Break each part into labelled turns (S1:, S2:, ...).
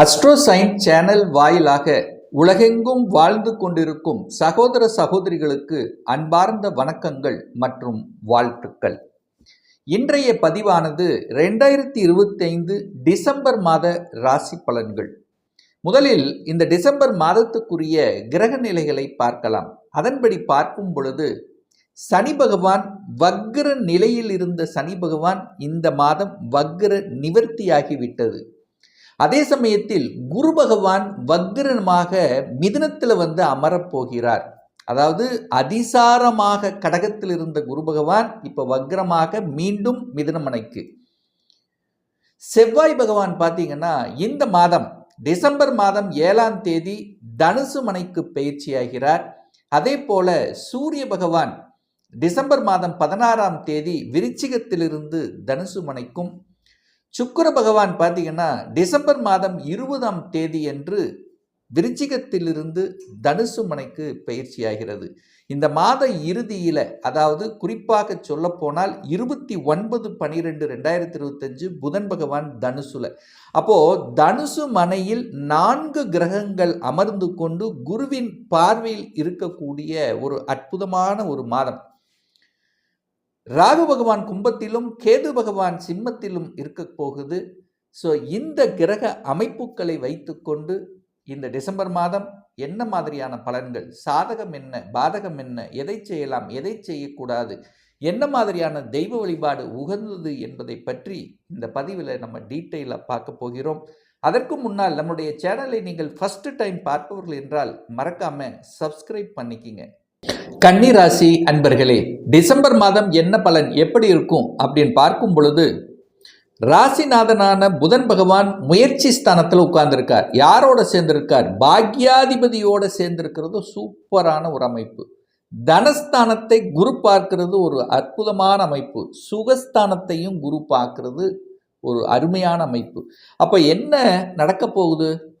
S1: அஸ்ட்ரோசைன் channel வாயிலாக உலகெங்கும் வாழ்ந்து கொண்டிருக்கும் சகோதர சகோதரிகளுக்கு அன்பார்ந்த வணக்கங்கள் மற்றும் வாழ்த்துக்கள். இன்றைய பதிவானது ரெண்டாயிரத்தி இருபத்தைந்து டிசம்பர் மாத ராசி பலன்கள். முதலில் இந்த டிசம்பர் மாதத்துக்குரிய கிரக நிலைகளை பார்க்கலாம். அதன்படி பார்க்கும் பொழுது சனி பகவான் வக்ர நிலையில் இருந்த சனி பகவான் இந்த மாதம் வக்ர நிவர்த்தியாகிவிட்டது. அதே சமயத்தில் குரு பகவான் வக்ரமாக மிதுனத்தில் வந்து அமரப் போகிறார் அதாவது அதிசாரமாக கடகத்தில் இருந்த குரு பகவான் இப்போ வக்ரமாக மீண்டும் மிதுனமனைக்கு செவ்வாய் பகவான் பார்த்தீங்கன்னா இந்த மாதம் டிசம்பர் மாதம் ஏழாம் தேதி தனுசு மனைக்கு பயிற்சியாகிறார். அதே போல சூரிய பகவான் டிசம்பர் மாதம் பதினாறாம் தேதி விருச்சிகத்திலிருந்து தனுசு மனைக்கும் சுக்கர பகவான் பார்த்தீங்கன்னா டிசம்பர் மாதம் இருபதாம் தேதி என்று விருச்சிகத்திலிருந்து தனுசு மனைக்கு பயிற்சியாகிறது. இந்த மாத இறுதியில் அதாவது குறிப்பாக சொல்லப்போனால் இருபத்தி ஒன்பது பனிரெண்டு ரெண்டாயிரத்தி இருபத்தஞ்சு புதன் பகவான் தனுசுல. அப்போ தனுசு மனையில் நான்கு கிரகங்கள் அமர்ந்து கொண்டு குருவின் பார்வையில் இருக்கக்கூடிய ஒரு அற்புதமான ஒரு மாதம். ராகு பகவான் கும்பத்திலும் கேது பகவான் சிம்மத்திலும் இருக்க போகுது. ஸோ இந்த கிரக அமைப்புகளை வைத்துக்கொண்டு இந்த டிசம்பர் மாதம் என்ன மாதிரியான பலன்கள் சாதகம் என்ன பாதகம் என்ன எதை செய்யலாம் எதை செய்யக்கூடாது என்ன மாதிரியான தெய்வ வழிபாடு உகந்தது என்பதை பற்றி இந்த பதிவில் நம்ம டீட்டெயிலாக பார்க்க போகிறோம். அதற்கு முன்னால் நம்முடைய சேனலை நீங்கள் ஃபஸ்ட்டு டைம் பார்ப்பவர்கள் என்றால் மறக்காமல் சப்ஸ்கிரைப் பண்ணிக்கிங்க. கன்னிராசி அன்பர்களே டிசம்பர் மாதம் என்ன பலன் எப்படி இருக்கும் அப்படின்னு பார்க்கும் பொழுது ராசிநாதனான புதன் பகவான் முயற்சி ஸ்தானத்தில் உட்கார்ந்துருக்கார். யாரோட சேர்ந்திருக்கார்? பாக்யாதிபதியோட சேர்ந்திருக்கிறது சூப்பரான ஒரு அமைப்பு. தனஸ்தானத்தை குரு பார்க்கிறது ஒரு அற்புதமான அமைப்பு. சுகஸ்தானத்தையும் குரு பார்க்கிறது ஒரு அருமையான அமைப்பு. அப்போ என்ன நடக்க போகுது?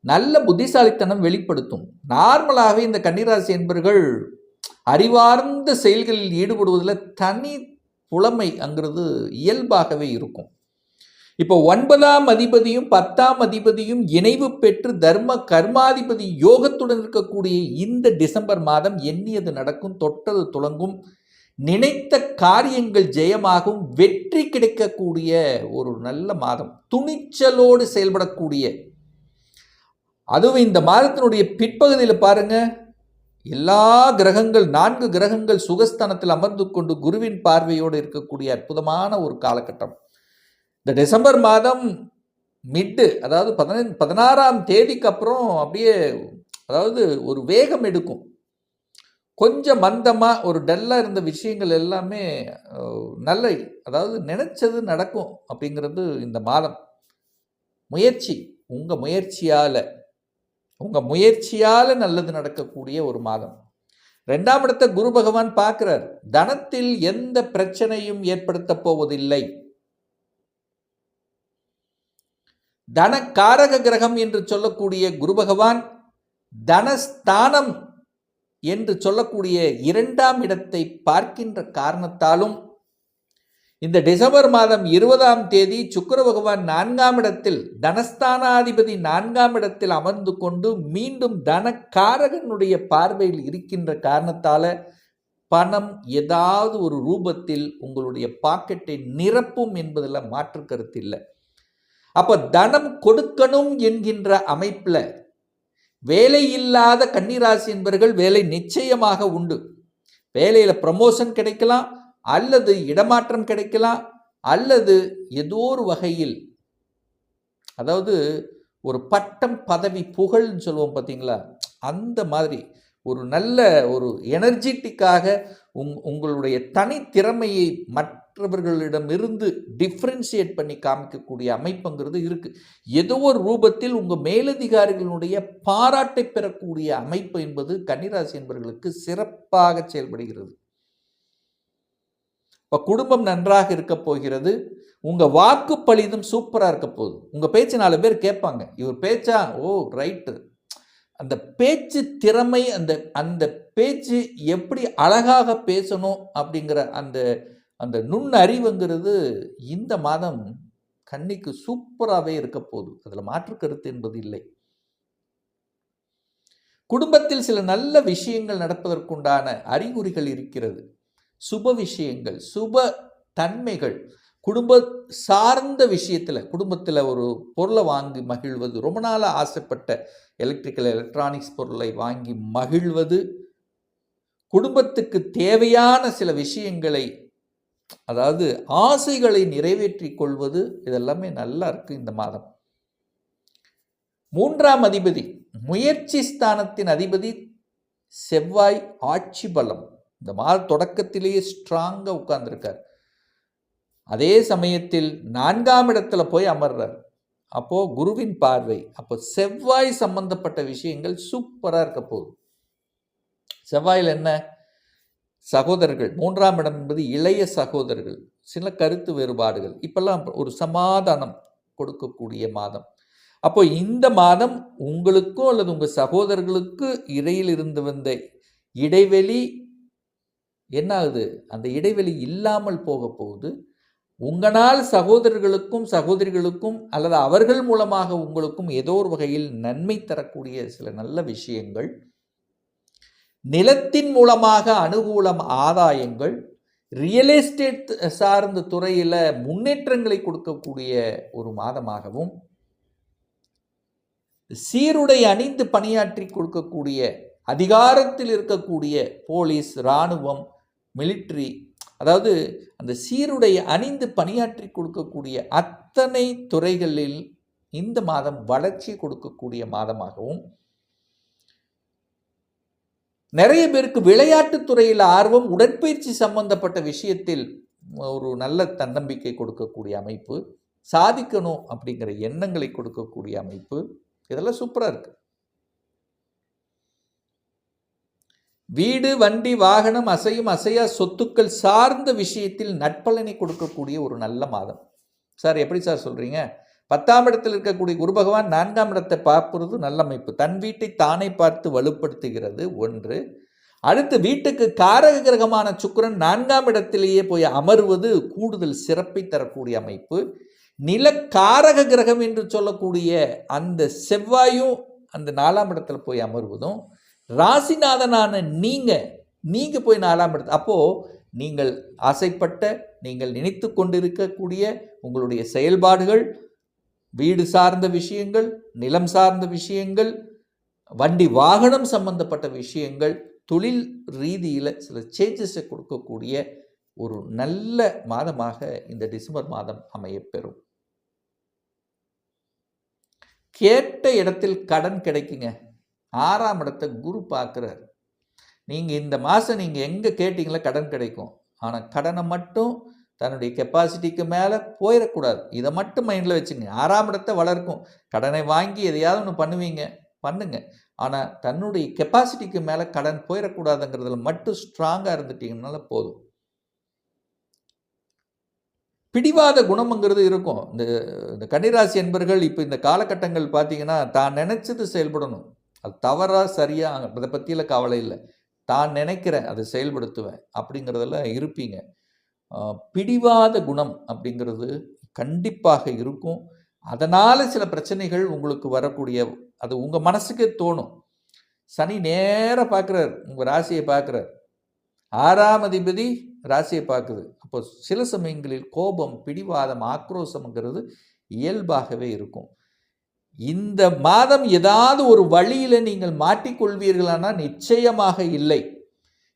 S1: நல்ல புத்திசாலித்தனம் வெளிப்படுத்தும். நார்மலாகவே இந்த கன்னிராசி என்பர்கள் அறிவார்ந்த செயல்களில் ஈடுபடுவதில் தனி புலமை அங்கிறது இயல்பாகவே இருக்கும். இப்போ ஒன்பதாம் அதிபதியும் பத்தாம் அதிபதியும் இணைவு பெற்று தர்ம கர்மாதிபதி யோகத்துடன் இருக்கக்கூடிய இந்த டிசம்பர் மாதம் எண்ணியது நடக்கும் தொட்டது துளங்கும். நினைத்த காரியங்கள் ஜெயமாகும் வெற்றி கிடைக்கக்கூடிய ஒரு நல்ல மாதம். துணிச்சலோடு செயல்படக்கூடிய அதுவும் இந்த மாதத்தினுடைய பிற்பகுதியில் பாருங்க. எல்லா கிரகங்கள் நான்கு கிரகங்கள் சுகஸ்தானத்தில் அமர்ந்து கொண்டு குருவின் பார்வையோடு இருக்கக்கூடிய அற்புதமான ஒரு காலகட்டம். இந்த டிசம்பர் மாதம் மிட்டு அதாவது பதினைந்து பதினாறாம் தேதிக்கு அப்புறம் அப்படியே அதாவது ஒரு வேகம் எடுக்கும். கொஞ்சம் மந்தமாக ஒரு டல்லாக இருந்த விஷயங்கள் எல்லாமே நல்ல அதாவது நினைச்சது நடக்கும் அப்படிங்கிறது இந்த மாதம். முயற்சி உங்கள் முயற்சியால். உங்கள் முயற்சியால் நல்லது நடக்கக்கூடிய ஒரு மாதம். ரெண்டாம் இடத்தை குரு பகவான் பார்க்கிறார். தனத்தில் எந்த பிரச்சனையும் ஏற்படுத்த போவதில்லை. தனக்காரக கிரகம் என்று சொல்லக்கூடிய குரு பகவான் தனஸ்தானம் என்று சொல்லக்கூடிய இரண்டாம் இடத்தை பார்க்கின்ற காரணத்தாலும் இந்த டிசம்பர் மாதம் இருபதாம் தேதி சுக்கர பகவான் நான்காம் இடத்தில் தனஸ்தானாதிபதி நான்காம் இடத்தில் அமர்ந்து கொண்டு மீண்டும் தனக்காரகனுடைய பார்வையில் இருக்கின்ற காரணத்தால் பணம் ஏதாவது ஒரு ரூபத்தில் உங்களுடைய பாக்கெட்டை நிரப்பும் என்பதில் மாற்று கருத்து இல்லை. அப்போ தனம் கொடுக்கணும் என்கின்ற அமைப்பில் வேலை இல்லாத கன்னிராசி என்பவர்கள் வேலை நிச்சயமாக உண்டு. வேலையில் ப்ரமோஷன் கிடைக்கலாம் அல்லது இடமாற்றம் கிடைக்கலாம் அல்லது ஏதோ ஒரு வகையில் அதாவது ஒரு பட்டம் பதவி புகழ்னு சொல்லுவோம் பார்த்தீங்களா? அந்த மாதிரி ஒரு நல்ல ஒரு எனர்ஜெட்டிக்காக உங் உங்களுடைய தனித்திறமையை மற்றவர்களிடமிருந்து டிஃப்ரென்ஷியேட் பண்ணி காமிக்கக்கூடிய அமைப்புங்கிறது இருக்குது ஏதோ ஒரு ரூபத்தில் உங்கள் மேலதிகாரிகளுடைய பாராட்டை பெறக்கூடிய அமைப்பு என்பது கன்னிராசி என்பவர்களுக்கு சிறப்பாக செயல்படுகிறது. இப்போ குடும்பம் நன்றாக இருக்க போகிறது. உங்கள் வாக்கு பழிதும் சூப்பராக இருக்க போகுது. உங்கள் பேச்சு நாலு பேர் கேட்பாங்க. இவர் பேச்சா? ஓ ரைட்டு அந்த பேச்சு திறமை அந்த அந்த பேச்சு எப்படி அழகாக பேசணும் அப்படிங்கிற அந்த அந்த நுண்ணறிவுங்கிறது இந்த மாதம் கன்னிக்கு சூப்பராகவே இருக்க போகுது. அதில் மாற்று கருத்து என்பது இல்லை. குடும்பத்தில் சில நல்ல விஷயங்கள் நடப்பதற்குண்டான அறிகுறிகள் இருக்கிறது. சுப விஷயங்கள் சுப தன்மைகள் குடும்ப சார்ந்த விஷயத்தில் குடும்பத்தில் ஒரு பொருளை வாங்கி மகிழ்வது ரொம்ப நாளாக ஆசைப்பட்ட எலக்ட்ரிக்கல் எலக்ட்ரானிக்ஸ் பொருளை வாங்கி மகிழ்வது குடும்பத்துக்கு தேவையான சில விஷயங்களை அதாவது ஆசைகளை நிறைவேற்றி கொள்வது இதெல்லாமே நல்லா இருக்குது இந்த மாதம். மூன்றாம் அதிபதி முயற்சி ஸ்தானத்தின் அதிபதி செவ்வாய் ஆட்சி பலம். இந்த மாத தொடக்கத்திலேயே ஸ்ட்ராங்காக உட்கார்ந்துருக்கார். அதே சமயத்தில் நான்காம் இடத்துல போய் அமர்றார். அப்போது குருவின் பார்வை அப்போ செவ்வாய் சம்பந்தப்பட்ட விஷயங்கள் சூப்பராக இருக்க போகுது. செவ்வாயில் என்ன? சகோதரர்கள். மூன்றாம் இடம் என்பது இளைய சகோதரர்கள். சில கருத்து வேறுபாடுகள். இப்பெல்லாம் ஒரு சமாதானம் கொடுக்கக்கூடிய மாதம். அப்போ இந்த மாதம் உங்களுக்கும் அல்லது உங்கள் சகோதரர்களுக்கு இடையில் இருந்து வந்த இடைவெளி என்ன ஆகுது அந்த இடைவெளி இல்லாமல் போக போகுது. உங்களால் சகோதரர்களுக்கும் சகோதரிகளுக்கும் அல்லது அவர்கள் மூலமாக உங்களுக்கும் ஏதோ ஒரு வகையில் நன்மை தரக்கூடிய சில நல்ல விஷயங்கள். நிலத்தின் மூலமாக அனுகூலம் ஆதாயங்கள். ரியல் எஸ்டேட் சார்ந்த துறையில் முன்னேற்றங்களை கொடுக்கக்கூடிய ஒரு மாதமாகவும் சீருடை அணிந்து பணியாற்றி கொடுக்கக்கூடிய அதிகாரத்தில் இருக்கக்கூடிய போலீஸ் இராணுவம் மிலிட்ரி அதாவது அந்த சீருடை அணிந்து பணியாற்றி கொடுக்கக்கூடிய அத்தனை துறைகளில் இந்த மாதம் வளர்ச்சி கொடுக்கக்கூடிய மாதமாகவும் நிறைய பேருக்கு விளையாட்டுத் துறையில் ஆர்வம் உடற்பயிற்சி சம்பந்தப்பட்ட விஷயத்தில் ஒரு நல்ல தன்னம்பிக்கை கொடுக்கக்கூடிய அமைப்பு சாதிக்கணும் அப்படிங்கிற எண்ணங்களை கொடுக்கக்கூடிய அமைப்பு இதெல்லாம் சூப்பராக இருக்குது வீடு வண்டி வாகனம் அசையும் அசையா சொத்துக்கள் சார்ந்த விஷயத்தில் நட்பலனை கொடுக்கக்கூடிய ஒரு நல்ல மாதம். சார் எப்படி சார் சொல்கிறீங்க பத்தாம் இடத்தில் இருக்கக்கூடிய குரு பகவான் நான்காம் இடத்தை பார்ப்பது நல்ல அமைப்பு. தன் வீட்டை தானே பார்த்து வலுப்படுத்துகிறது. ஒன்று. அடுத்து வீட்டுக்கு காரக கிரகமான சுக்கிரன் நான்காம் இடத்திலேயே போய் அமர்வது கூடுதல் சிறப்பை தரக்கூடிய அமைப்பு. நில காரக கிரகம் என்று சொல்லக்கூடிய அந்த செவ்வாயும் அந்த நாலாம் இடத்துல போய் அமர்வதும் ராசிநாதனான நீங்கள் நீங்கள் போய் நாலாம் இடத்து அப்போது நீங்கள் ஆசைப்பட்ட நீங்கள் நினைத்து கொண்டிருக்கக்கூடிய உங்களுடைய செயல்பாடுகள் வீடு சார்ந்த விஷயங்கள் நிலம் சார்ந்த விஷயங்கள் வண்டி வாகனம் சம்பந்தப்பட்ட விஷயங்கள் தொழில் ரீதியில் சில சேஞ்சஸை கொடுக்கக்கூடிய ஒரு நல்ல மாதமாக இந்த டிசம்பர் மாதம் அமையப்பெறும். கேட்ட இடத்தில் கடன் கிடைக்குங்க. ஆறாம் இடத்தை குரு பார்க்குறார். நீங்கள் இந்த மாதம் நீங்கள் எங்கே கேட்டிங்களோ கடன் கிடைக்கும். ஆனால் கடனை மட்டும் தன்னுடைய கெப்பாசிட்டிக்கு மேலே போயிடக்கூடாது. இதை மட்டும் மைண்டில் வச்சுங்க. ஆறாம் இடத்தை வளர்க்கும். கடனை வாங்கி எதையாவது ஒன்று பண்ணுவீங்க பண்ணுங்க. ஆனால் தன்னுடைய கெப்பாசிட்டிக்கு மேலே கடன் போயிடக்கூடாதுங்கிறதுல மட்டும் ஸ்ட்ராங்காக இருந்துட்டீங்கனால போதும். பிடிவாத குணம்ங்கிறது இருக்கும். இந்த இந்த கன்னிராசி என்பர்கள் இப்போ இந்த காலகட்டங்கள் பார்த்தீங்கன்னா தான் நினச்சது செயல்படணும். அது தவறாக சரியாக அதை பற்றியில் கவலை இல்லை. தான் நினைக்கிறேன் அதை செயல்படுத்துவேன் அப்படிங்கிறதெல்லாம் இருப்பீங்க. பிடிவாத குணம் அப்படிங்கிறது கண்டிப்பாக இருக்கும். அதனால் சில பிரச்சனைகள் உங்களுக்கு வரக்கூடிய அது உங்கள் மனசுக்கே தோணும். சனி நேராக பார்க்குறார் உங்கள் ராசியை பார்க்குறார் ஆறாம் அதிபதி ராசியை பார்க்குது அப்போ சில சமயங்களில் கோபம் பிடிவாதம் ஆக்ரோஷம்ங்கிறது இயல்பாகவே இருக்கும். இந்த மாதம் ஏதாவது ஒரு வழியில் நீங்கள் மாட்டிக்கொள்வீர்களானால் நிச்சயமாக இல்லை.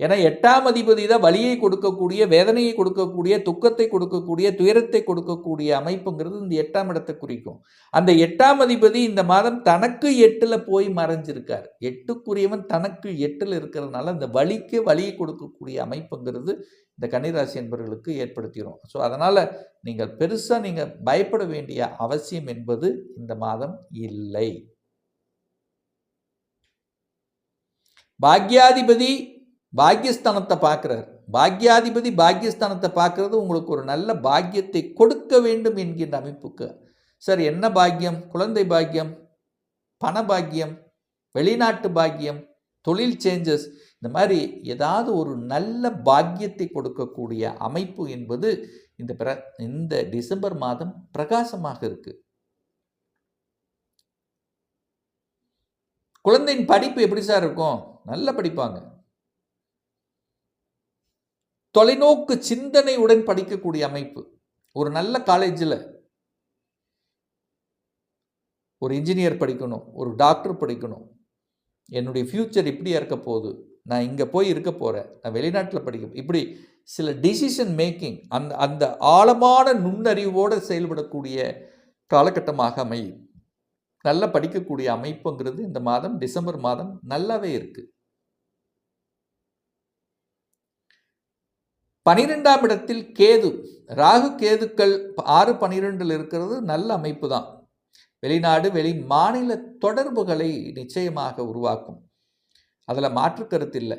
S1: ஏன்னா எட்டாம் அதிபதி தான் வழியை கொடுக்கக்கூடிய வேதனையை கொடுக்கக்கூடிய துக்கத்தை கொடுக்கக்கூடிய துயரத்தை கொடுக்கக்கூடிய அமைப்புங்கிறது இந்த எட்டாம் இடத்தை குறிக்கும். அந்த எட்டாம் அதிபதி இந்த மாதம் தனக்கு எட்டில் போய் மறைஞ்சிருக்கார். எட்டுக்குரியவன் தனக்கு எட்டில் இருக்கிறதுனால அந்த வழிக்கு வழியை கொடுக்கக்கூடிய அமைப்புங்கிறது இந்த கன்னிராசி என்பவர்களுக்கு ஏற்படுத்திடும் ஸோ அதனால் நீங்கள் பெருசாக நீங்கள் பயப்பட வேண்டிய அவசியம் என்பது இந்த மாதம் இல்லை. பாக்யாதிபதி பாக்யஸ்தானத்தை பார்க்குறார். பாக்யாதிபதி பாக்யஸ்தானத்தை பார்க்கறது உங்களுக்கு ஒரு நல்ல பாக்கியத்தை கொடுக்க வேண்டும் என்கின்ற அமைப்புக்கு. சார் என்ன பாக்கியம்? குழந்தை பாக்கியம் பண பாக்கியம் வெளிநாட்டு பாக்கியம் தொழில் சேஞ்சஸ் இந்த மாதிரி ஏதாவது ஒரு நல்ல பாக்கியத்தை கொடுக்கக்கூடிய அமைப்பு என்பது இந்த பிர இந்த டிசம்பர் மாதம் பிரகாசமாக இருக்கு. குழந்தையின் படிப்பு எப்படி சார் இருக்கும்? நல்லா படிப்பாங்க. தொலைநோக்கு சிந்தனையுடன் படிக்கக்கூடிய அமைப்பு. ஒரு நல்ல காலேஜில் ஒரு இன்ஜினியர் படிக்கணும் ஒரு டாக்டர் படிக்கணும். என்னுடைய ஃப்யூச்சர் இப்படியா இருக்க போகுது. நான் இங்கே போய் இருக்க போகிறேன் நான் வெளிநாட்டில் படிக்க இப்படி சில டிசிஷன் மேக்கிங் அந்த அந்த ஆழமான நுண்ணறிவோடு செயல்படக்கூடிய காலகட்டமாக அமையும். நல்லா படிக்கக்கூடிய அமைப்புங்கிறது இந்த மாதம் டிசம்பர் மாதம் நல்லாவே இருக்கு. பனிரெண்டாம் இடத்தில் கேது. ராகு கேதுக்கள் ஆறு பனிரெண்டில் இருக்கிறது நல்ல அமைப்பு தான். வெளிநாடு வெளி மாநில தொடர்புகளை நிச்சயமாக உருவாக்கும். அதில் மாற்று கருத்து இல்லை.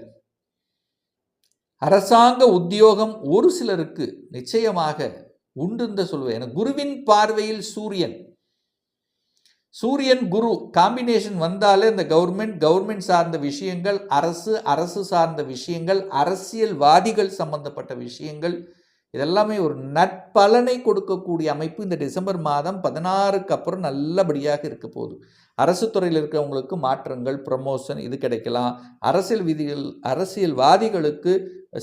S1: அரசாங்க உத்தியோகம் ஒரு சிலருக்கு நிச்சயமாக உண்டு சொல்வேன். என குருவின் பார்வையில் சூரியன். சூரியன் குரு காம்பினேஷன் வந்தாலே இந்த கவர்மெண்ட் கவர்மெண்ட் சார்ந்த விஷயங்கள் அரசு அரசு சார்ந்த விஷயங்கள் அரசியல்வாதிகள் சம்பந்தப்பட்ட விஷயங்கள் இதெல்லாமே ஒரு நற்பலனை கொடுக்கக்கூடிய அமைப்பு இந்த டிசம்பர் மாதம் பதினாறுக்கு அப்புறம் நல்லபடியாக இருக்க போகுது. அரசு துறையில் இருக்கிறவங்களுக்கு மாற்றங்கள் ப்ரமோஷன் இது கிடைக்கலாம். அரசியல் விதிகள் அரசியல்வாதிகளுக்கு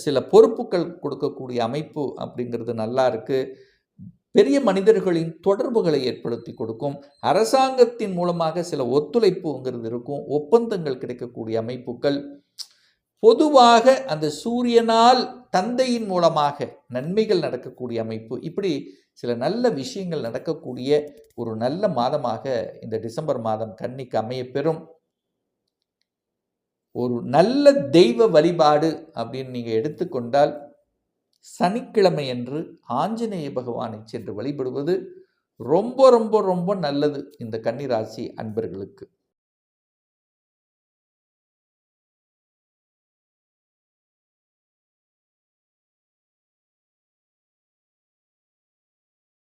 S1: சில பொறுப்புகள் கொடுக்கக்கூடிய அமைப்பு அப்படிங்கிறது நல்லா இருக்குது பெரிய மனிதர்களின் தொடர்புகளை ஏற்படுத்தி கொடுக்கும். அரசாங்கத்தின் மூலமாக சில ஒத்துழைப்புங்கிறது இருக்கும். ஒப்பந்தங்கள் கிடைக்கக்கூடிய அமைப்புகள். பொதுவாக அந்த சூரியனால் தந்தையின் மூலமாக நன்மைகள் நடக்கக்கூடிய அமைப்பு. இப்படி சில நல்ல விஷயங்கள் நடக்கக்கூடிய ஒரு நல்ல மாதமாக இந்த டிசம்பர் மாதம் கன்னிக்கு அமைய பெறும். ஒரு நல்ல தெய்வ வழிபாடு அப்படின்னு நீங்கள் எடுத்துக்கொண்டால் சனிக்கிழமை என்று ஆஞ்சநேய பகவானை சென்று வழிபடுவது ரொம்ப ரொம்ப ரொம்ப நல்லது இந்த கன்னிராசி அன்பர்களுக்கு.